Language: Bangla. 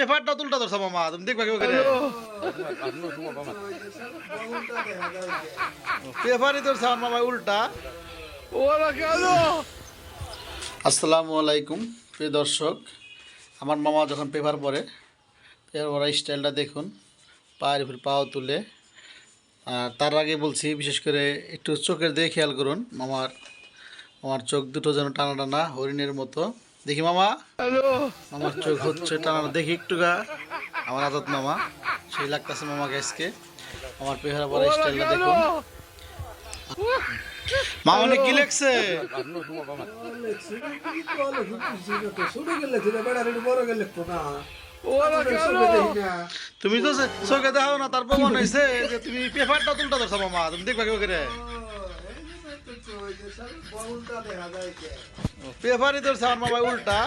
পেপারটা তুলটা ধরছ মামা তুমি দেখবা কেউ করে। পেপারই ধরছ আমার মামা উল্টা। আসসালামু আলাইকুম প্রিয় দর্শক। আমার মামা যখন পেপার পড়ে পেপার পড়ার স্টাইলটা দেখুন পায়ের উপর পাও তুলে। আর তার আগে বলছি বিশেষ করে একটু চোখের দিকে খেয়াল করুন মামার আমার চোখ দুটো যেন টানা টানা হরিণের মতো। দেখি মামা। মামার চোখ হচ্ছে টানা দেখি একটু গা। আমার আদত মামা, সেই লাগতেছে মামাকে আজকে। আমার পেহারা পড়া স্টাইলটা দেখুন। তুমি তো চোখে দেখাও না তারপর প্রমাণ হয়েছে যে তুমি পেপারটা তুলটা ধরছো মামা। তুমি দেখবা কেউ পেপারই ধরছে আমার মামা উল্টা।